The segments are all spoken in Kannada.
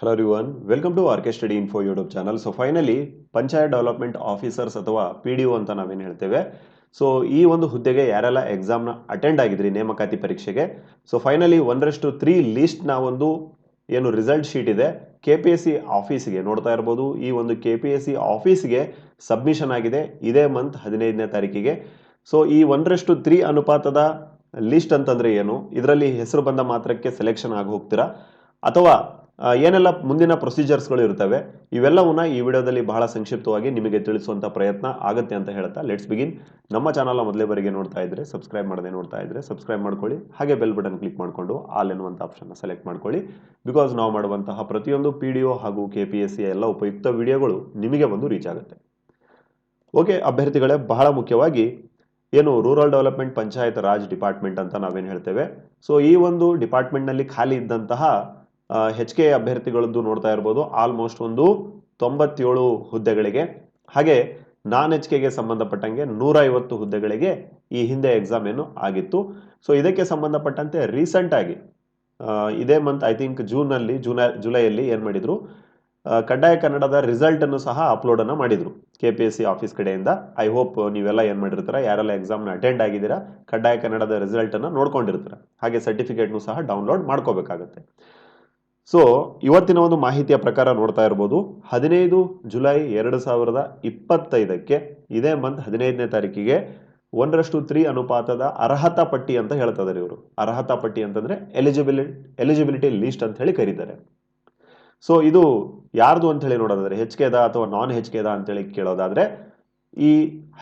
Hello everyone welcome to RK study info YouTube channel so finally panchayat development officers ಅಥವಾ ಪಿ ಡಿ ಒ ಅಂತ ನಾವೇನು ಹೇಳ್ತೇವೆ? ಸೊ ಈ ಒಂದು ಹುದ್ದೆಗೆ ಯಾರೆಲ್ಲ ಎಕ್ಸಾಮ್ನ ಅಟೆಂಡ್ ಆಗಿದ್ರಿ ನೇಮಕಾತಿ ಪರೀಕ್ಷೆಗೆ? ಸೊ ಫೈನಲಿ ಒಂದರಷ್ಟು ತ್ರೀ ಲೀಸ್ಟ್ನ ಒಂದು ಏನು ರಿಸಲ್ಟ್ ಶೀಟ್ ಇದೆ. ಕೆ ಪಿ ಎಸ್ ಸಿ ಆಫೀಸ್ಗೆ ನೋಡ್ತಾ ಇರ್ಬೋದು. ಈ ಒಂದು ಕೆ ಪಿ ಎಸ್ ಸಿ ಆಫೀಸ್ಗೆ ಸಬ್ಮಿಷನ್ ಆಗಿದೆ ಇದೇ ಮಂತ್ ಹದಿನೈದನೇ ತಾರೀಕಿಗೆ. ಸೊ ಈ ಒಂದರಷ್ಟು ತ್ರೀ ಅನುಪಾತದ ಲಿಸ್ಟ್ ಅಂತಂದ್ರೆ ಏನು? ಇದರಲ್ಲಿ ಹೆಸರು ಬಂದ ಮಾತ್ರಕ್ಕೆ ಸೆಲೆಕ್ಷನ್ ಆಗಿ ಹೋಗ್ತೀರಾ? ಅಥವಾ ಏನೆಲ್ಲ ಮುಂದಿನ ಪ್ರೊಸೀಜರ್ಸ್ಗಳು ಇರ್ತವೆ, ಇವೆಲ್ಲವನ್ನ ಈ ವಿಡಿಯೋದಲ್ಲಿ ಬಹಳ ಸಂಕ್ಷಿಪ್ತವಾಗಿ ನಿಮಗೆ ತಿಳಿಸುವಂಥ ಪ್ರಯತ್ನ ಆಗುತ್ತೆ ಅಂತ ಹೇಳ್ತಾ ಲೆಟ್ಸ್ ಬಿಗಿನ್ ನಮ್ಮ ಚಾನಲ್ನ ಮೊದಲೇ ಬರಿಗೆ ನೋಡ್ತಾ ಇದ್ರೆ ಸಬ್ಸ್ಕ್ರೈಬ್ ಮಾಡದೆ ನೋಡ್ತಾ ಇದ್ರೆ ಸಬ್ಸ್ಕ್ರೈಬ್ ಮಾಡ್ಕೊಳ್ಳಿ, ಹಾಗೆ ಬೆಲ್ ಬಟನ್ ಕ್ಲಿಕ್ ಮಾಡಿಕೊಂಡು ಆಲ್ ಎನ್ನುವಂಥ ಆಪ್ಷನ್ನ ಸೆಲೆಕ್ಟ್ ಮಾಡ್ಕೊಳ್ಳಿ. ಬಿಕಾಸ್ ನಾವು ಮಾಡುವಂತಹ ಪ್ರತಿಯೊಂದು ಪಿ ಡಿ ಒ ಹಾಗೂ ಕೆ ಪಿ ಎಸ್ ಸಿ ಎಲ್ಲ ಉಪಯುಕ್ತ ವಿಡಿಯೋಗಳು ನಿಮಗೆ ಬಂದು ರೀಚ್ ಆಗುತ್ತೆ. ಓಕೆ ಅಭ್ಯರ್ಥಿಗಳೇ, ಬಹಳ ಮುಖ್ಯವಾಗಿ ಏನು rural development panchayat raj department ಅಂತ ನಾವೇನು ಹೇಳ್ತೇವೆ? ಸೊ ಈ ಒಂದು ಡಿಪಾರ್ಟ್ಮೆಂಟ್ನಲ್ಲಿ ಖಾಲಿ ಇದ್ದಂತಹ ಹೆಚ್ ಕೆ ಅಭ್ಯರ್ಥಿಗಳದ್ದು ನೋಡ್ತಾ ಇರ್ಬೋದು. ಆಲ್ಮೋಸ್ಟ್ ಒಂದು ತೊಂಬತ್ತೇಳು ಹುದ್ದೆಗಳಿಗೆ. ಹಾಗೆ ನಾನ್ ಎಚ್ ಕೆಗೆ ಸಂಬಂಧಪಟ್ಟಂಗೆ ನೂರ ಐವತ್ತು ಹುದ್ದೆಗಳಿಗೆ ಈ ಹಿಂದೆ ಎಕ್ಸಾಮ್ ಏನು ಆಗಿತ್ತು. ಸೊ ಇದಕ್ಕೆ ಸಂಬಂಧಪಟ್ಟಂತೆ ರೀಸೆಂಟ್ ಆಗಿ ಇದೇ ಮಂತ್ ಐ ಥಿಂಕ್ ಜೂನಲ್ಲಿ ಜೂನ ಜುಲೈಯಲ್ಲಿ ಏನು ಮಾಡಿದ್ರು? ಕಡ್ಡಾಯ ಕನ್ನಡದ ರಿಸಲ್ಟ್ ಅನ್ನು ಸಹ ಅಪ್ಲೋಡ್ ಮಾಡಿದರು. K P S C office ಕಡೆಯಿಂದ. ಐ ಹೋಪ್ ನೀವೆಲ್ಲ ಏನು ಮಾಡಿರ್ತೀರ? ಯಾರೆಲ್ಲ ಎಕ್ಸಾಮ್ನ ಅಟೆಂಡ್ ಆಗಿದ್ದೀರಾ? ಕಡ್ಡಾಯ ಕನ್ನಡದ ರಿಸಲ್ಟ್ ಅನ್ನ ನೋಡ್ಕೊಂಡಿರ್ತೀರ? ಹಾಗೆ ಸರ್ಟಿಫಿಕೇಟ್ನು ಸಹ ಡೌನ್ಲೋಡ್ ಮಾಡ್ಕೋಬೇಕಾಗತ್ತೆ. ಸೊ ಇವತ್ತಿನ ಒಂದು ಮಾಹಿತಿಯ ಪ್ರಕಾರ ನೋಡ್ತಾ ಇರ್ಬೋದು. ಹದಿನೈದು ಜುಲೈ ಎರಡು ಸಾವಿರದ ಇಪ್ಪತ್ತೈದಕ್ಕೆ ಇದೇ ಮಂತ್ ಹದಿನೈದನೇ ತಾರೀಕಿಗೆ ಒಂದರಷ್ಟು ತ್ರೀ ಅನುಪಾತದ ಅರ್ಹತಾ ಪಟ್ಟಿ ಅಂತ ಹೇಳ್ತಾ ಇವರು. ಅರ್ಹತಾ ಪಟ್ಟಿ ಅಂತಂದ್ರೆ ಎಲಿಜಿಬಿಲಿಟಿ ಎಲಿಜಿಬಿಲಿಟಿ ಲಿಸ್ಟ್ ಅಂತ ಹೇಳಿ ಕರೀತಾರೆ. ಸೊ ಇದು ಯಾರ್ದು ಅಂತ ಹೇಳಿ ನೋಡೋದಾದ್ರೆ ಹೆಚ್ ಕೆದ ಅಥವಾ ನಾನ್ ಹೆಚ್ ಕೆದ ಅಂತೇಳಿ ಕೇಳೋದಾದ್ರೆ, ಈ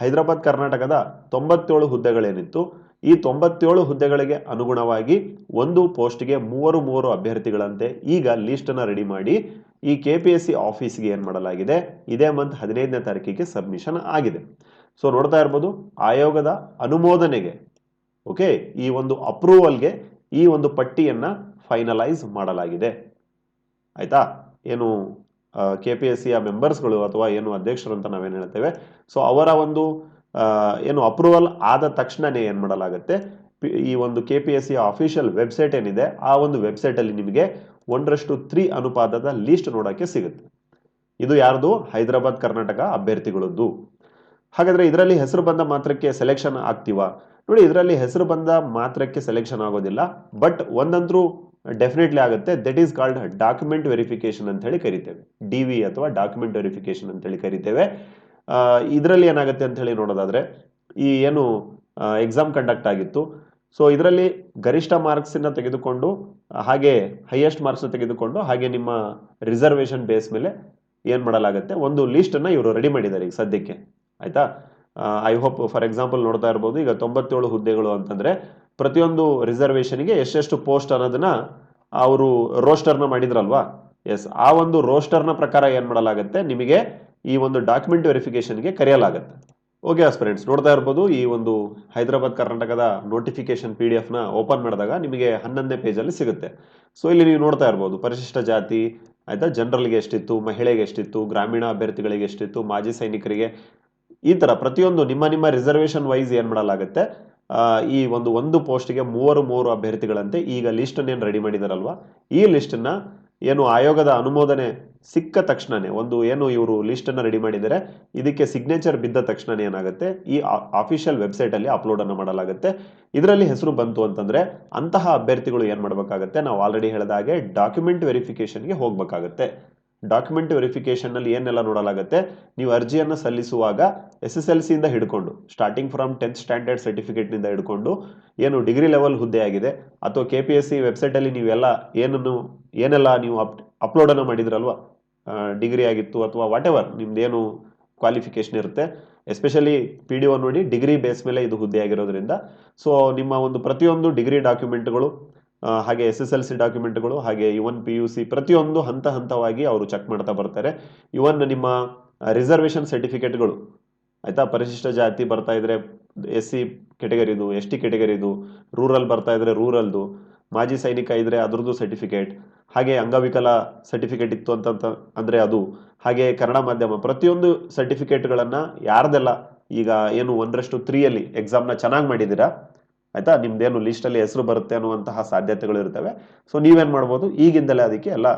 ಹೈದರಾಬಾದ್, ಕರ್ನಾಟಕದ ತೊಂಬತ್ತೇಳು ಹುದ್ದೆಗಳೇನಿತ್ತು ಈ ತೊಂಬತ್ತೇಳು ಹುದ್ದೆಗಳಿಗೆ ಅನುಗುಣವಾಗಿ ಒಂದು ಪೋಸ್ಟ್ಗೆ ಮೂವರು ಮೂವರು ಅಭ್ಯರ್ಥಿಗಳಂತೆ ಈಗ ಲಿಸ್ಟ್ ಅನ್ನ ರೆಡಿ ಮಾಡಿ ಈ ಕೆ ಪಿ ಎಸ್ ಸಿ ಆಫೀಸ್ಗೆ ಏನು ಮಾಡಲಾಗಿದೆ? ಇದೇ ಮಂತ್ ಹದಿನೈದನೇ ತಾರೀಕಿಗೆ ಸಬ್ಮಿಷನ್ ಆಗಿದೆ. ಸೊ ನೋಡ್ತಾ ಇರ್ಬೋದು, ಆಯೋಗದ ಅನುಮೋದನೆಗೆ, ಓಕೆ, ಈ ಒಂದು ಅಪ್ರೂವಲ್ಗೆ ಈ ಒಂದು ಪಟ್ಟಿಯನ್ನು ಫೈನಲೈಸ್ ಮಾಡಲಾಗಿದೆ. ಆಯ್ತಾ? ಏನು ಕೆ ಪಿ ಎಸ್ ಸಿಯ ಮೆಂಬರ್ಸ್ಗಳು ಅಥವಾ ಏನು ಅಧ್ಯಕ್ಷರು ಅಂತ ನಾವೇನು ಹೇಳ್ತೇವೆ? ಸೊ ಅವರ ಒಂದು ಏನು ಅಪ್ರೂವಲ್ ಆದ ತಕ್ಷಣನೇ ಏನು ಮಾಡಲಾಗುತ್ತೆ? ಈ ಒಂದು K P S C official website ಏನಿದೆ, ಆ ಒಂದು ವೆಬ್ಸೈಟ್ ಅಲ್ಲಿ ನಿಮಗೆ ಒಂದರಷ್ಟು ತ್ರೀ ಅನುಪಾತದ ಲೀಸ್ಟ್ ನೋಡೋಕ್ಕೆ ಸಿಗುತ್ತೆ. ಇದು ಯಾರ್ದು? ಹೈದರಾಬಾದ್, ಕರ್ನಾಟಕ ಅಭ್ಯರ್ಥಿಗಳದ್ದು. ಹಾಗಾದ್ರೆ ಇದರಲ್ಲಿ ಹೆಸರು ಬಂದ ಮಾತ್ರಕ್ಕೆ ಸೆಲೆಕ್ಷನ್ ಆಗ್ತೀವಾ? ನೋಡಿ, ಇದರಲ್ಲಿ ಹೆಸರು ಬಂದ ಮಾತ್ರಕ್ಕೆ ಸೆಲೆಕ್ಷನ್ ಆಗೋದಿಲ್ಲ ಬಟ್ ಒಂದಂತರೂ ಡೆಫಿನೆಟ್ಲಿ ಆಗುತ್ತೆ. That is called document verification ಅಂತ ಹೇಳಿ ಕರಿತೇವೆ. ಡಿ ವಿ ಅಥವಾ ಡಾಕ್ಯುಮೆಂಟ್ ವೆರಿಫಿಕೇಶನ್ ಅಂತ ಹೇಳಿ ಕರಿತೇವೆ. ಇದರಲ್ಲಿ ಏನಾಗುತ್ತೆ ಅಂತ ಹೇಳಿ ನೋಡೋದಾದ್ರೆ, ಈ ಏನು ಎಕ್ಸಾಮ್ ಕಂಡಕ್ಟ್ ಆಗಿತ್ತು. ಸೊ ಇದರಲ್ಲಿ ಗರಿಷ್ಠ ಮಾರ್ಕ್ಸ್ ಅನ್ನ ತೆಗೆದುಕೊಂಡು, ಹಾಗೆ ಹೈಯೆಸ್ಟ್ ಮಾರ್ಕ್ಸ್ ತೆಗೆದುಕೊಂಡು, ಹಾಗೆ ನಿಮ್ಮ ರಿಸರ್ವೇಶನ್ ಬೇಸ್ ಮೇಲೆ ಏನು ಮಾಡಲಾಗುತ್ತೆ? ಒಂದು ಲಿಸ್ಟ್ ಅನ್ನ ಇವರು ರೆಡಿ ಮಾಡಿದ್ದಾರೆ ಈಗ ಸದ್ಯಕ್ಕೆ. ಆಯ್ತಾ? ಐ ಹೋಪ್ ಫಾರ್ ಎಕ್ಸಾಂಪಲ್ ನೋಡ್ತಾ ಇರ್ಬೋದು, ಈಗ ತೊಂಬತ್ತೇಳು ಹುದ್ದೆಗಳು ಅಂತಂದ್ರೆ, ಪ್ರತಿಯೊಂದು ರಿಸರ್ವೇಷನ್ಗೆ ಎಷ್ಟೆಷ್ಟು ಪೋಸ್ಟ್ ಅನ್ನೋದನ್ನ ಅವರು ರೋಸ್ಟರ್ನ ಮಾಡಿದ್ರಲ್ವಾ? ಎಸ್ ಆ ಒಂದು ರೋಸ್ಟರ್ನ ಪ್ರಕಾರ ಏನು ಮಾಡಲಾಗುತ್ತೆ? ನಿಮಗೆ ಈ ಒಂದು ಡಾಕ್ಯುಮೆಂಟ್ ವೆರಿಫಿಕೇಶನ್ಗೆ ಕರೆಯಲಾಗುತ್ತೆ. ಓಕೆ ಫ್ರೆಂಡ್ಸ್ ನೋಡ್ತಾ ಇರ್ಬೋದು, ಈ ಒಂದು ಹೈದರಾಬಾದ್, ಕರ್ನಾಟಕದ ನೋಟಿಫಿಕೇಶನ್ ಪಿ ಡಿ ಎಫ್ನ ಓಪನ್ ಮಾಡಿದಾಗ ನಿಮಗೆ ಹನ್ನೊಂದನೇ ಪೇಜಲ್ಲಿ ಸಿಗುತ್ತೆ. ಸೊ ಇಲ್ಲಿ ನೀವು ನೋಡ್ತಾ ಇರ್ಬೋದು, ಪರಿಶಿಷ್ಟ ಜಾತಿ, ಆಯಿತಾ, ಜನರಲ್ಗೆ ಎಷ್ಟಿತ್ತು, ಮಹಿಳೆಗೆ ಎಷ್ಟಿತ್ತು, ಗ್ರಾಮೀಣ ಅಭ್ಯರ್ಥಿಗಳಿಗೆ ಎಷ್ಟಿತ್ತು, ಮಾಜಿ ಸೈನಿಕರಿಗೆ, ಈ ತರ ಪ್ರತಿಯೊಂದು ನಿಮ್ಮ ನಿಮ್ಮ ರಿಸರ್ವೇಶನ್ ವೈಸ್ ಏನು ಮಾಡಲಾಗುತ್ತೆ? ಈ ಒಂದು ಒಂದು ಪೋಸ್ಟ್ಗೆ ಮೂವರು, ಮೂರು ಅಭ್ಯರ್ಥಿಗಳಂತೆ ಈಗ ಲಿಸ್ಟ್ ಏನು ರೆಡಿ ಮಾಡಿದಾರಲ್ವಾ? ಈ ಲಿಸ್ಟ್ನ ಏನು ಆಯೋಗದ ಅನುಮೋದನೆ ಸಿಕ್ಕ ತಕ್ಷಣನೇ, ಒಂದು ಏನು ಇವರು ಲಿಸ್ಟ್ ಅನ್ನ ರೆಡಿ ಮಾಡಿದ್ದಾರೆ, ಇದಕ್ಕೆ ಸಿಗ್ನೇಚರ್ ಬಿದ್ದ ತಕ್ಷಣ ಏನಾಗುತ್ತೆ, ಈ ಆಫಿಷಿಯಲ್ ವೆಬ್ಸೈಟ್ ಅಲ್ಲಿ ಅಪ್ಲೋಡ್ ಅನ್ನು ಮಾಡಲಾಗುತ್ತೆ. ಇದರಲ್ಲಿ ಹೆಸರು ಬಂತು ಅಂತಂದ್ರೆ, ಅಂತಹ ಅಭ್ಯರ್ಥಿಗಳು ಏನು ಮಾಡಬೇಕಾಗುತ್ತೆ, ನಾವು ಆಲ್ರೆಡಿ ಹೇಳಿದ ಹಾಗೆ ಡಾಕ್ಯುಮೆಂಟ್ ವೆರಿಫಿಕೇಷನ್ಗೆ ಹೋಗ್ಬೇಕಾಗತ್ತೆ. ಡಾಕ್ಯುಮೆಂಟ್ ವೆರಿಫಿಕೇಶನ್ನಲ್ಲಿ ಏನೆಲ್ಲ ನೋಡಲಾಗುತ್ತೆ, ನೀವು ಅರ್ಜಿಯನ್ನು ಸಲ್ಲಿಸುವಾಗ ಎಸ್ ಎಸ್ ಎಲ್ ಸಿಯಿಂದ ಹಿಡ್ಕೊಂಡು ಸ್ಟಾರ್ಟಿಂಗ್ ಫ್ರಮ್ ಟೆಂತ್ ಸ್ಟ್ಯಾಂಡರ್ಡ್ ಸರ್ಟಿಫಿಕೇಟ್ನಿಂದ ಹಿಡ್ಕೊಂಡು, ಏನು ಡಿಗ್ರಿ ಲೆವೆಲ್ ಹುದ್ದೆ ಆಗಿದೆ, ಅಥವಾ K P S C website ಅಲ್ಲಿ ನೀವೆಲ್ಲ ಏನನ್ನು, ಏನೆಲ್ಲ ನೀವು ಅಪ್ ಅಪ್ಲೋಡ್ ಅನ್ನು ಮಾಡಿದ್ರಲ್ವಾ ಡಿಗ್ರಿ ಆಗಿತ್ತು ಅಥವಾ ವಾಟ್ ಎವರ್ ನಿಮ್ದೇನು ಕ್ವಾಲಿಫಿಕೇಶನ್ ಇರುತ್ತೆ ಎಸ್ಪೆಷಲಿ ಪಿ ಡಿ ಒ ನೋಡಿ ಡಿಗ್ರಿ ಬೇಸ್ ಮೇಲೆ ಇದು ಹುದ್ದೆ ಆಗಿರೋದ್ರಿಂದ ಸೊ ನಿಮ್ಮ ಒಂದು ಪ್ರತಿಯೊಂದು ಡಿಗ್ರಿ ಡಾಕ್ಯುಮೆಂಟ್ಗಳು ಹಾಗೆ ಎಸ್ ಎಸ್ ಎಲ್ ಸಿ ಡಾಕ್ಯುಮೆಂಟ್ಗಳು, ಹಾಗೆ ಇವನ್ ಪಿ ಯು ಸಿ ಪ್ರತಿಯೊಂದು ಹಂತ ಹಂತವಾಗಿ ಅವರು ಚೆಕ್ ಮಾಡ್ತಾ ಬರ್ತಾರೆ. ಇವನ್ ನಿಮ್ಮ ರಿಸರ್ವೇಶನ್ ಸರ್ಟಿಫಿಕೇಟ್ಗಳು, ಆಯ್ತಾ? ಪರಿಶಿಷ್ಟ ಜಾತಿ ಬರ್ತಾ ಇದ್ರೆ ಎಸ್ ಸಿ ಕೆಟಗರಿದು ಎಸ್ ಟಿ ಕೆಟಗರಿದು ರೂರಲ್ ಬರ್ತಾ ಇದ್ರೆ ರೂರಲ್ದು, ಮಾಜಿ ಸೈನಿಕ ಇದ್ರೆ ಅದ್ರದ್ದು ಸರ್ಟಿಫಿಕೇಟ್, ಹಾಗೆ ಅಂಗವಿಕಲ ಸರ್ಟಿಫಿಕೇಟ್ ಇತ್ತು ಅಂತ ಅಂದ್ರೆ ಅದು, ಹಾಗೆ ಕನ್ನಡ ಮಾಧ್ಯಮ ಪ್ರತಿಯೊಂದು ಸರ್ಟಿಫಿಕೇಟ್ಗಳನ್ನ ಯಾರ್ದೆಲ್ಲ ಈಗ ಏನು ಒಂದರಷ್ಟು ತ್ರೀಯಲ್ಲಿ ಎಕ್ಸಾಮ್ನ ಚೆನ್ನಾಗಿ ಮಾಡಿದ್ದೀರಾ? ಆಯ್ತಾ? ನಿಮ್ದೇನು ಲಿಸ್ಟ್ ಅಲ್ಲಿ ಹೆಸರು ಬರುತ್ತೆ ಅನ್ನುವಂತಹ ಸಾಧ್ಯತೆಗಳು ಇರ್ತವೆ. ಸೊ ನೀವೇನ್ ಮಾಡ್ಬೋದು? ಈಗಿಂದಲೇ ಅದಕ್ಕೆ ಎಲ್ಲ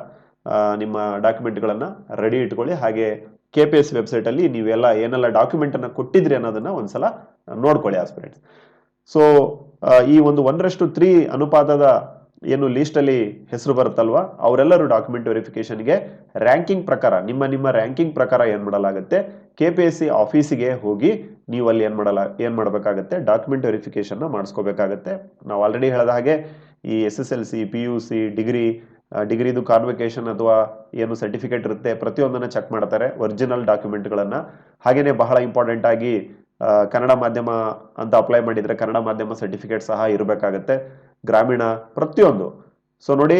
ನಿಮ್ಮ ಡಾಕ್ಯುಮೆಂಟ್ಗಳನ್ನು ರೆಡಿ ಇಟ್ಕೊಳ್ಳಿ. ಹಾಗೆ ಕೆ ಪಿ ಎಸ್ ವೆಬ್ಸೈಟಲ್ಲಿ ನೀವೆಲ್ಲ ಏನೆಲ್ಲ ಡಾಕ್ಯುಮೆಂಟನ್ನು ಕೊಟ್ಟಿದ್ರಿ ಅನ್ನೋದನ್ನ ಒಂದ್ಸಲ ನೋಡ್ಕೊಳ್ಳಿ ಆಸ್ಪಿರೆಂಟ್ಸ್ ಸೊ ಈ ಒಂದು ಒಂದರಷ್ಟು ತ್ರೀ ಅನುಪಾತದ ಏನು ಲೀಸ್ಟಲ್ಲಿ ಹೆಸರು ಬರುತ್ತಲ್ವಾ, ಅವರೆಲ್ಲರೂ ಡಾಕ್ಯುಮೆಂಟ್ ವೆರಿಫಿಕೇಷನ್ಗೆ ರ್ಯಾಂಕಿಂಗ್ ಪ್ರಕಾರ, ನಿಮ್ಮ ನಿಮ್ಮ ರ್ಯಾಂಕಿಂಗ್ ಪ್ರಕಾರ ಏನು ಮಾಡಲಾಗುತ್ತೆ ಕೆ ಪಿ ಎಸ್ ಸಿ ಆಫೀಸಿಗೆ ಹೋಗಿ ನೀವು ಅಲ್ಲಿ ಏನು ಮಾಡಲ, ಏನು ಮಾಡಬೇಕಾಗತ್ತೆ ಡಾಕ್ಯುಮೆಂಟ್ ವೆರಿಫಿಕೇಷನ್ನ ಮಾಡಿಸ್ಕೋಬೇಕಾಗತ್ತೆ. ನಾವು ಆಲ್ರೆಡಿ ಹೇಳಿದ ಹಾಗೆ ಈ S S L C P U C degree ಡಿಗ್ರಿದು convocation ಅಥವಾ ಏನು ಸರ್ಟಿಫಿಕೇಟ್ ಇರುತ್ತೆ, ಪ್ರತಿಯೊಂದನ್ನು ಚೆಕ್ ಮಾಡ್ತಾರೆ ಒರಿಜಿನಲ್ ಡಾಕ್ಯುಮೆಂಟ್ಗಳನ್ನು ಹಾಗೆಯೇ ಬಹಳ ಇಂಪಾರ್ಟೆಂಟ್ ಆಗಿ ಕನ್ನಡ ಮಾಧ್ಯಮ ಅಂತ ಅಪ್ಲೈ ಮಾಡಿದರೆ ಕನ್ನಡ ಮಾಧ್ಯಮ ಸರ್ಟಿಫಿಕೇಟ್ ಸಹ ಇರಬೇಕಾಗತ್ತೆ. ಗ್ರಾಮೀಣ ಪ್ರತಿಯೊಂದು. ಸೊ ನೋಡಿ,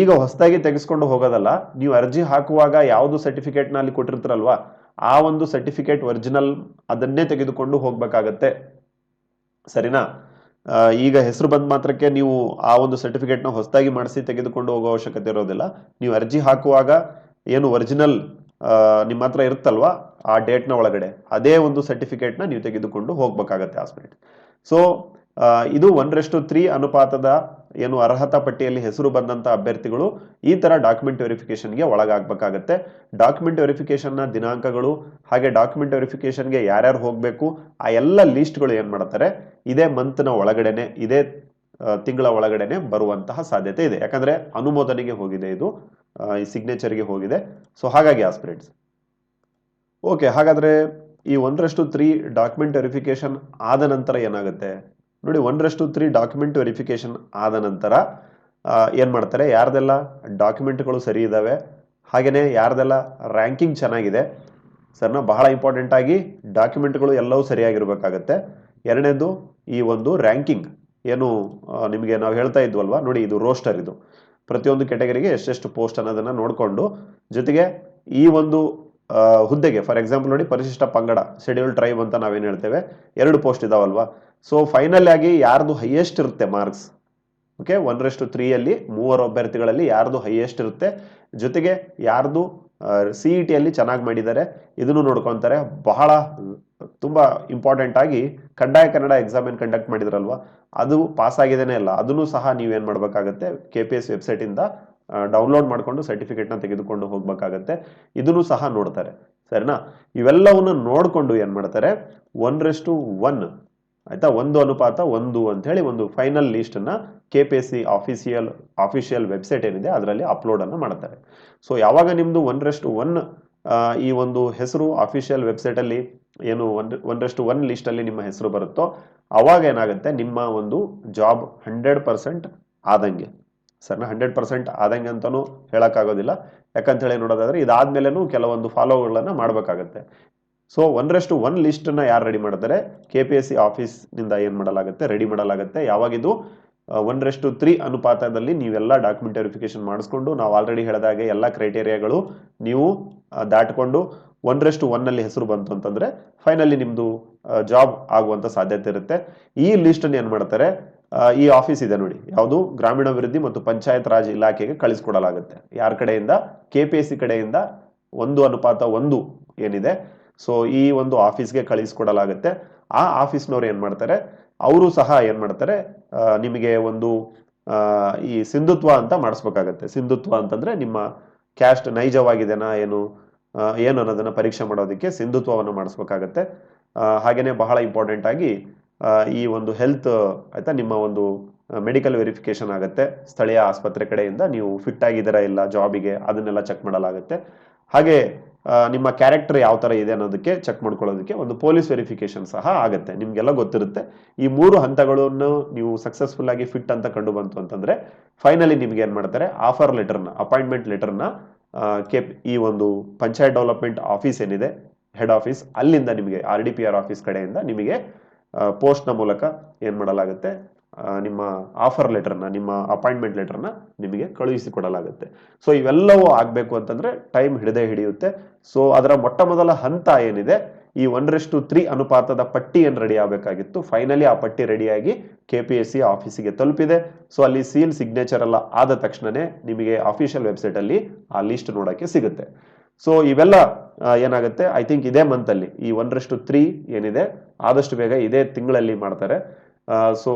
ಈಗ ಹೊಸದಾಗಿ ತೆಗೆಸ್ಕೊಂಡು ಹೋಗೋದಲ್ಲ, ನೀವು ಅರ್ಜಿ ಹಾಕುವಾಗ ಯಾವುದು ಸರ್ಟಿಫಿಕೇಟ್ನ ಅಲ್ಲಿ ಕೊಟ್ಟಿರ್ತಾರಲ್ವಾ, ಆ ಒಂದು ಸರ್ಟಿಫಿಕೇಟ್ ಒರಿಜಿನಲ್ ಅದನ್ನೇ ತೆಗೆದುಕೊಂಡು ಹೋಗಬೇಕಾಗತ್ತೆ. ಸರಿನಾ? ಈಗ ಹೆಸರು ಬಂದ ಮಾತ್ರಕ್ಕೆ ನೀವು ಆ ಒಂದು ಸರ್ಟಿಫಿಕೇಟ್ನ ಹೊಸದಾಗಿ ಮಾಡಿಸಿ ತೆಗೆದುಕೊಂಡು ಹೋಗೋ ಅವಶ್ಯಕತೆ ಇರೋದಿಲ್ಲ. ನೀವು ಅರ್ಜಿ ಹಾಕುವಾಗ ಏನು ಒರಿಜಿನಲ್ ನಿಮ್ಮ ಹತ್ರ ಇರುತ್ತಲ್ವಾ, ಆ ಡೇಟ್ನ ಒಳಗಡೆ, ಅದೇ ಒಂದು ಸರ್ಟಿಫಿಕೇಟ್ನ ನೀವು ತೆಗೆದುಕೊಂಡು ಹೋಗ್ಬೇಕಾಗತ್ತೆ ಹಾಸ್ಪಿಟಲ್ ಸೊ ಇದು ಒಂದರಷ್ಟು ತ್ರೀ ಅನುಪಾತದ ಏನು ಅರ್ಹತಾ ಪಟ್ಟಿಯಲ್ಲಿ ಹೆಸರು ಬಂದಂತ ಅಭ್ಯರ್ಥಿಗಳು ಈ ತರ ಡಾಕ್ಯುಮೆಂಟ್ ವೆರಿಫಿಕೇಷನ್ಗೆ ಒಳಗಾಗಬೇಕಾಗತ್ತೆ. ಡಾಕ್ಯುಮೆಂಟ್ ವೆರಿಫಿಕೇಷನ್ನ ದಿನಾಂಕಗಳು, ಹಾಗೆ ಡಾಕ್ಯುಮೆಂಟ್ ವೆರಿಫಿಕೇಷನ್ಗೆ ಯಾರ್ಯಾರು ಹೋಗಬೇಕು, ಆ ಎಲ್ಲ ಲೀಸ್ಟ್ಗಳು ಏನು ಮಾಡ್ತಾರೆ? ಇದೇ ಮಂತ್ನ ಒಳಗಡೆನೆ, ಇದೇ ತಿಂಗಳ ಒಳಗಡೆನೆ ಬರುವಂತಹ ಸಾಧ್ಯತೆ ಇದೆ. ಯಾಕಂದ್ರೆ ಅನುಮೋದನೆಗೆ ಹೋಗಿದೆ ಇದು ಈ ಸಿಗ್ನೇಚರ್ಗೆ ಹೋಗಿದೆ. ಸೊ ಹಾಗಾಗಿ ಆಸ್ಪಿರೇಟ್ಸ್ ಓಕೆ ಹಾಗಾದ್ರೆ ಈ ಒಂದರಷ್ಟು ತ್ರೀ ಡಾಕ್ಯುಮೆಂಟ್ ವೆರಿಫಿಕೇಶನ್ ಆದ ನಂತರ ಏನಾಗುತ್ತೆ? ನೋಡಿ ಒನ್ ಒಂದರಷ್ಟು ತ್ರೀ ಡಾಕ್ಯುಮೆಂಟ್ ವೆರಿಫಿಕೇಶನ್ ಆದ ನಂತರ ಏನು ಮಾಡ್ತಾರೆ? ಯಾರ್ದೆಲ್ಲ ಡಾಕ್ಯುಮೆಂಟ್ಗಳು ಸರಿ ಇದ್ದಾವೆ ಹಾಗೆಯೇ ಯಾರ್ದೆಲ್ಲ ರ್ಯಾಂಕಿಂಗ್ ಚೆನ್ನಾಗಿದೆ ಸರ್ನ ಬಹಳ ಇಂಪಾರ್ಟೆಂಟ್ ಆಗಿ ಡಾಕ್ಯುಮೆಂಟ್ಗಳು ಎಲ್ಲವೂ ಸರಿಯಾಗಿರಬೇಕಾಗತ್ತೆ. ಎರಡನೇದು, ಈ ಒಂದು ರ್ಯಾಂಕಿಂಗ್ ಏನು ನಿಮಗೆ ನಾವು ಹೇಳ್ತಾ ಇದ್ವಲ್ವ? ನೋಡಿ, ಇದು ರೋಸ್ಟರ್ ಇದು. ಪ್ರತಿಯೊಂದು ಕೆಟಗರಿಗೆ ಎಷ್ಟೆಷ್ಟು ಪೋಸ್ಟ್ ಅನ್ನೋದನ್ನು ನೋಡಿಕೊಂಡು, ಜೊತೆಗೆ ಈ ಒಂದು ಹುದ್ದೆಗೆ ಫಾರ್ ಎಕ್ಸಾಂಪಲ್ ನೋಡಿ, ಪರಿಶಿಷ್ಟ ಪಂಗಡ ಶೆಡ್ಯೂಲ್ ಟ್ರೈಬ್ ಅಂತ ನಾವೇನು ಹೇಳ್ತೇವೆ? ಎರಡು ಪೋಸ್ಟ್ ಇದಾವಲ್ವಾ? ಸೊ ಫೈನಲ್ ಆಗಿ ಯಾರ್ದು ಹೈಯೆಸ್ಟ್ ಇರುತ್ತೆ ಮಾರ್ಕ್ಸ್ ಓಕೆ ಒನ್ ಒಂದರಷ್ಟು ತ್ರೀಯಲ್ಲಿ ಮೂವರು ಅಭ್ಯರ್ಥಿಗಳಲ್ಲಿ ಯಾರ್ದು ಹೈಯೆಸ್ಟ್ ಇರುತ್ತೆ? ಜೊತೆಗೆ ಯಾರ್ದು ಸಿ ಇ ಟಿಯಲ್ಲಿ ಚೆನ್ನಾಗಿ ಮಾಡಿದ್ದಾರೆ, ಇದನ್ನು ನೋಡ್ಕೊತಾರೆ. ಬಹಳ, ತುಂಬಾ ಇಂಪಾರ್ಟೆಂಟ್ ಆಗಿ ಕಡ್ಡಾಯ ಕನ್ನಡ ಎಕ್ಸಾಮ್ ಏನು ಕಂಡಕ್ಟ್ ಮಾಡಿದ್ರಲ್ವಾ, ಅದು ಪಾಸ್ ಆಗಿದೇನೆ ಇಲ್ಲ ಅದನ್ನು ಸಹ ನೀವೇನು ಮಾಡಬೇಕಾಗತ್ತೆ? ಕೆ ಪಿ ಎಸ್ ವೆಬ್ಸೈಟಿಂದ ಡೌನ್ಲೋಡ್ ಮಾಡಿಕೊಂಡು ಸರ್ಟಿಫಿಕೇಟ್ನ ತೆಗೆದುಕೊಂಡು ಹೋಗಬೇಕಾಗತ್ತೆ. ಇದನ್ನು ಸಹ ನೋಡ್ತಾರೆ. ಸರಿನಾ? ಇವೆಲ್ಲವನ್ನು ನೋಡಿಕೊಂಡು ಏನು ಮಾಡ್ತಾರೆ? ಒನ್ ರೆಸ್ಟು ಒನ್ ಆಯ್ತಾ? ಒಂದು ಅನುಪಾತ, ಒಂದು ಅಂತ ಒಂದು final ಲೀಸ್ಟನ್ನು K P S C official official website ಏನಿದೆ ಅದರಲ್ಲಿ ಅಪ್ಲೋಡನ್ನು ಮಾಡ್ತಾರೆ. ಸೊ ಯಾವಾಗ ನಿಮ್ಮದು ಒನ್ ರೆಸ್ಟ್ ಒನ್ ಈ ಒಂದು ಹೆಸರು ಅಫಿಷಿಯಲ್ ವೆಬ್ಸೈಟಲ್ಲಿ ಏನು ಏನು ಒನ್ ಒಂದರಷ್ಟು ಒನ್ ಲೀಸ್ಟಲ್ಲಿ ನಿಮ್ಮ ಹೆಸರು ಬರುತ್ತೋ, ಅವಾಗ ಏನಾಗುತ್ತೆ? ನಿಮ್ಮ ಒಂದು ಜಾಬ್ ಹಂಡ್ರೆಡ್ ಪರ್ಸೆಂಟ್ ಆದಂಗೆ. ಸರ್ನ ಹಂಡ್ರೆಡ್ ಪರ್ಸೆಂಟ್ ಆದಂಗೆ ಅಂತಲೂ ಹೇಳೋಕ್ಕಾಗೋದಿಲ್ಲ. ಯಾಕಂತ ಹೇಳಿ ಇದಾದ ಇದಾದ್ಮೇಲೆನೂ ಕೆಲವೊಂದು ಫಾಲೋಗಳನ್ನು ಮಾಡಬೇಕಾಗತ್ತೆ. ಸೊ ಒಂದರಷ್ಟು ಒನ್ ಲಿಸ್ಟನ್ನ ಯಾರು ರೆಡಿ ಮಾಡ್ತಾರೆ? ಕೆ ಪಿ ಎಸ್ ಸಿ ಆಫೀಸ್ನಿಂದ ಏನು ಮಾಡಲಾಗುತ್ತೆ? ರೆಡಿ ಮಾಡಲಾಗುತ್ತೆ. ಯಾವಾಗಿದು ಒಂದರಷ್ಟು ತ್ರೀ ಅನುಪಾತದಲ್ಲಿ ನೀವೆಲ್ಲ ಡಾಕ್ಯುಮೆಂಟ್ ವೆರಿಫಿಕೇಶನ್ ಮಾಡಿಸ್ಕೊಂಡು, ನಾವು ಆಲ್ರೆಡಿ ಹೇಳಿದಾಗೆ ಎಲ್ಲ ಕ್ರೈಟೇರಿಯಾಗಳು ನೀವು ದಾಟಿಕೊಂಡು ಒಂದರಷ್ಟು ಒನ್ನಲ್ಲಿ ಹೆಸರು ಬಂತು ಅಂತಂದ್ರೆ ಫೈನಲಿ ನಿಮ್ಮದು ಜಾಬ್ ಆಗುವಂತ ಸಾಧ್ಯತೆ ಇರುತ್ತೆ. ಈ ಲಿಸ್ಟನ್ನು ಏನು ಮಾಡ್ತಾರೆ? ಈ ಆಫೀಸ್ ಇದೆ ನೋಡಿ. ಯಾವುದು? ಗ್ರಾಮೀಣಾಭಿವೃದ್ಧಿ ಮತ್ತು ಪಂಚಾಯತ್ ರಾಜ್ ಇಲಾಖೆಗೆ ಕಳಿಸ್ಕೊಡಲಾಗುತ್ತೆ. ಯಾರ ಕಡೆಯಿಂದ? ಕೆ ಪಿ ಎಸ್ ಸಿ ಕಡೆಯಿಂದ ಒಂದು ಅನುಪಾತ ಒಂದು ಏನಿದೆ? ಸೊ ಈ ಒಂದು ಆಫೀಸ್ಗೆ ಕಳಿಸ್ಕೊಡಲಾಗುತ್ತೆ. ಆ ಆಫೀಸ್ನವ್ರು ಏನು ಮಾಡ್ತಾರೆ? ಅವರು ಸಹ ಏನು ಮಾಡ್ತಾರೆ? ನಿಮಗೆ ಒಂದು ಈ ಸಿಂಧುತ್ವ ಅಂತ ಮಾಡಿಸ್ಬೇಕಾಗತ್ತೆ. ಸಿಂಧುತ್ವ ಅಂತಂದ್ರೆ ನಿಮ್ಮ ಕ್ಯಾಸ್ಟ್ ನೈಜವಾಗಿದೆನಾ, ಏನು ಏನು ಅನ್ನೋದನ್ನ ಪರೀಕ್ಷೆ ಮಾಡೋದಕ್ಕೆ ಸಿಂಧುತ್ವವನ್ನು ಮಾಡಿಸ್ಬೇಕಾಗತ್ತೆ. ಹಾಗೆಯೇ ಬಹಳ ಇಂಪಾರ್ಟೆಂಟ್ ಆಗಿ ಈ ಒಂದು ಹೆಲ್ತ್ ಆಯಿತಾ, ನಿಮ್ಮ ಒಂದು ಮೆಡಿಕಲ್ ವೆರಿಫಿಕೇಶನ್ ಆಗುತ್ತೆ. ಸ್ಥಳೀಯ ಆಸ್ಪತ್ರೆ ಕಡೆಯಿಂದ ನೀವು ಫಿಟ್ ಆಗಿದ್ದೀರಾ ಇಲ್ಲ ಜಾಬಿಗೆ ಅದನ್ನೆಲ್ಲ ಚೆಕ್ ಮಾಡಲಾಗುತ್ತೆ. ಹಾಗೆ ನಿಮ್ಮ ಕ್ಯಾರೆಕ್ಟರ್ ಯಾವ ಥರ ಇದೆ ಅನ್ನೋದಕ್ಕೆ ಚೆಕ್ ಮಾಡ್ಕೊಳ್ಳೋದಕ್ಕೆ ಒಂದು ಪೊಲೀಸ್ ವೆರಿಫಿಕೇಶನ್ ಸಹ ಆಗುತ್ತೆ. ನಿಮಗೆಲ್ಲ ಗೊತ್ತಿರುತ್ತೆ. ಈ ಮೂರು ಹಂತಗಳನ್ನು ನೀವು ಸಕ್ಸಸ್ಫುಲ್ ಆಗಿ ಫಿಟ್ ಅಂತ ಕಂಡು ಬಂತು ಅಂತಂದರೆ ಫೈನಲಿ ನಿಮ್ಗೆ ಏನು ಮಾಡ್ತಾರೆ? ಆಫರ್ ಲೆಟರ್ನ ಅಪಾಯಿಂಟ್ಮೆಂಟ್ ಲೆಟರ್ನ ಕೆ ಈ ಒಂದು ಪಂಚಾಯತ್ ಡೆವಲಪ್ಮೆಂಟ್ ಆಫೀಸ್ ಏನಿದೆ ಹೆಡ್ ಆಫೀಸ್ ಅಲ್ಲಿಂದ ನಿಮಗೆ R D P R office ಕಡೆಯಿಂದ ನಿಮಗೆ ಪೋಸ್ಟ್ನ ಮೂಲಕ ಏನು ಮಾಡಲಾಗುತ್ತೆ? ನಿಮ್ಮ ಆಫರ್ ಲೆಟರ್ನ ನಿಮ್ಮ ಅಪಾಯಿಂಟ್ಮೆಂಟ್ ಲೆಟರ್ನ ನಿಮಗೆ ಕಳುಹಿಸಿಕೊಡಲಾಗುತ್ತೆ. ಸೊ ಇವೆಲ್ಲವೂ ಆಗಬೇಕು ಅಂತಂದ್ರೆ ಟೈಮ್ ಹಿಡದೆ ಹಿಡಿಯುತ್ತೆ. ಸೊ ಅದರ ಮೊಟ್ಟ ಮೊದಲ ಹಂತ ಏನಿದೆ? ಈ ಒಂದರಷ್ಟು ತ್ರೀ ಅನುಪಾತದ ಪಟ್ಟಿ ಏನು ರೆಡಿ ಆಗಬೇಕಾಗಿತ್ತು. ಫೈನಲಿ ಆ ಪಟ್ಟಿ ರೆಡಿಯಾಗಿ ಕೆ ಪಿ ಎಸ್ ಸಿ ಆಫೀಸಿಗೆ ತಲುಪಿದೆ. ಸೊ ಅಲ್ಲಿ ಸೀಲ್ ಸಿಗ್ನೇಚರ್ ಎಲ್ಲ ಆದ ತಕ್ಷಣನೇ ನಿಮಗೆ ಅಫಿಷಿಯಲ್ ವೆಬ್ಸೈಟ್ ಅಲ್ಲಿ ಆ ಲಿಸ್ಟ್ ನೋಡೋಕ್ಕೆ ಸಿಗುತ್ತೆ. ಸೊ ಇವೆಲ್ಲ ಏನಾಗುತ್ತೆ? ಐ ಥಿಂಕ್ ಇದೇ ಮಂತಲ್ಲಿ ಈ ಒಂದರಷ್ಟು ತ್ರೀ ಏನಿದೆ? ಆದಷ್ಟು ಬೇಗ ಇದೇ ತಿಂಗಳಲ್ಲಿ ಮಾಡ್ತಾರೆ. ಸೊ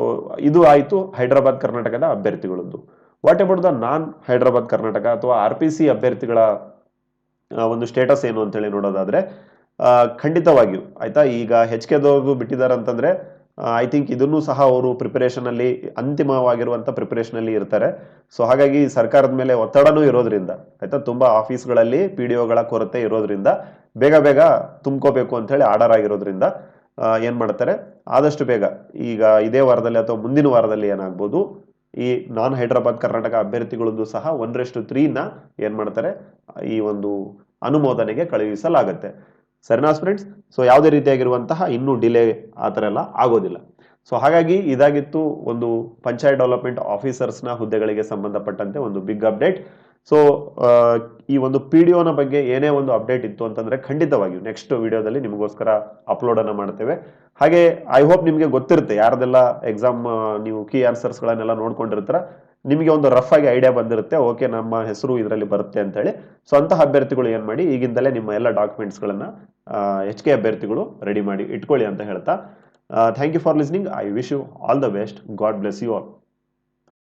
ಇದು ಆಯಿತು ಹೈದರಾಬಾದ್ ಕರ್ನಾಟಕದ ಅಭ್ಯರ್ಥಿಗಳದ್ದು. What about the non Hyderabad Karnataka ಅಥವಾ ಆರ್ ಪಿ ಸಿ ಅಭ್ಯರ್ಥಿಗಳ ಒಂದು ಸ್ಟೇಟಸ್ ಏನು ಅಂತೇಳಿ ನೋಡೋದಾದ್ರೆ ಖಂಡಿತವಾಗಿಯೂ ಆಯಿತಾ? ಈಗ ಹೆಚ್ ಕೆದವ್ರಿಗೂ ಬಿಟ್ಟಿದ್ದಾರೆ ಅಂತಂದ್ರೆ ಐ ಥಿಂಕ್ ಇದನ್ನು ಸಹ ಅವರು ಪ್ರಿಪರೇಷನ್ ಅಲ್ಲಿ, ಅಂತಿಮವಾಗಿರುವಂತ ಪ್ರಿಪರೇಷನ್ ಅಲ್ಲಿ ಇರ್ತಾರೆ. ಸೊ ಹಾಗಾಗಿ ಸರ್ಕಾರದ ಮೇಲೆ ಒತ್ತಡನೂ ಇರೋದ್ರಿಂದ, ಆಯಿತಾ? ತುಂಬಾ ಆಫೀಸ್ಗಳಲ್ಲಿ ಪಿ ಡಿ ಒಗಳ ಕೊರತೆ ಇರೋದ್ರಿಂದ, ಬೇಗ ಬೇಗ ತುಂಬ್ಕೋಬೇಕು ಅಂತ ಹೇಳಿ ಆರ್ಡರ್ ಆಗಿರೋದ್ರಿಂದ ಏನ್ ಮಾಡ್ತಾರೆ? ಆದಷ್ಟು ಬೇಗ ಈಗ ಇದೇ ವಾರದಲ್ಲಿ ಅಥವಾ ಮುಂದಿನ ವಾರದಲ್ಲಿ ಏನಾಗ್ಬೋದು? ಈ ನಾನ್ ಹೈದರಾಬಾದ್ ಕರ್ನಾಟಕ ಅಭ್ಯರ್ಥಿಗಳದ್ದು ಸಹ ಒಂದರಷ್ಟು ತ್ರೀನ ಏನು ಮಾಡ್ತಾರೆ? ಈ ಒಂದು ಅನುಮೋದನೆಗೆ ಕಳುಹಿಸಲಾಗುತ್ತೆ. ಸರಿನಾ ಫ್ರೆಂಡ್ಸ್ ಸೊ ಯಾವುದೇ ರೀತಿಯಾಗಿರುವಂತಹ ಇನ್ನೂ ಡಿಲೇ ಆ ಥರ ಎಲ್ಲ ಆಗೋದಿಲ್ಲ. ಸೊ ಹಾಗಾಗಿ ಇದಾಗಿತ್ತು ಒಂದು ಪಂಚಾಯತ್ ಡೆವಲಪ್ಮೆಂಟ್ ಆಫೀಸರ್ಸ್ನ ಹುದ್ದೆಗಳಿಗೆ ಸಂಬಂಧಪಟ್ಟಂತೆ ಒಂದು ಬಿಗ್ ಅಪ್ಡೇಟ್ ಸೊ ಈ ಒಂದು ಪಿ ಡಿ ಒನ ಬಗ್ಗೆ ಏನೇ ಒಂದು ಅಪ್ಡೇಟ್ ಇತ್ತು ಅಂತಂದ್ರೆ ಖಂಡಿತವಾಗಿಯೂ ನೆಕ್ಸ್ಟ್ ವಿಡಿಯೋದಲ್ಲಿ ನಿಮಗೋಸ್ಕರ ಅಪ್ಲೋಡ್ ಅನ್ನ ಮಾಡ್ತೇವೆ. ಹಾಗೆ ಐ ಹೋಪ್ ನಿಮಗೆ ಗೊತ್ತಿರುತ್ತೆ, ಯಾರ್ದೆಲ್ಲ ಎಕ್ಸಾಮ್ ನೀವು ಕೀ ಆನ್ಸರ್ಸ್ಗಳನ್ನೆಲ್ಲ ನೋಡ್ಕೊಂಡಿರ್ತೀರ, ನಿಮಗೆ ಒಂದು ರಫ್ ಆಗಿ ಐಡಿಯಾ ಬಂದಿರುತ್ತೆ ಓಕೆ ನಮ್ಮ ಹೆಸರು ಇದರಲ್ಲಿ ಬರುತ್ತೆ ಅಂತ ಹೇಳಿ ಸೊ ಅಂತಹ ಅಭ್ಯರ್ಥಿಗಳು ಏನು ಮಾಡಿ, ಈಗಿಂದಲೇ ನಿಮ್ಮ ಎಲ್ಲ ಡಾಕ್ಯುಮೆಂಟ್ಸ್ಗಳನ್ನು ಎಚ್ ಕೆ ಅಭ್ಯರ್ಥಿಗಳು ರೆಡಿ ಮಾಡಿ ಇಟ್ಕೊಳ್ಳಿ ಅಂತ ಹೇಳ್ತಾ. Thank you for listening I wish you all the best God bless you all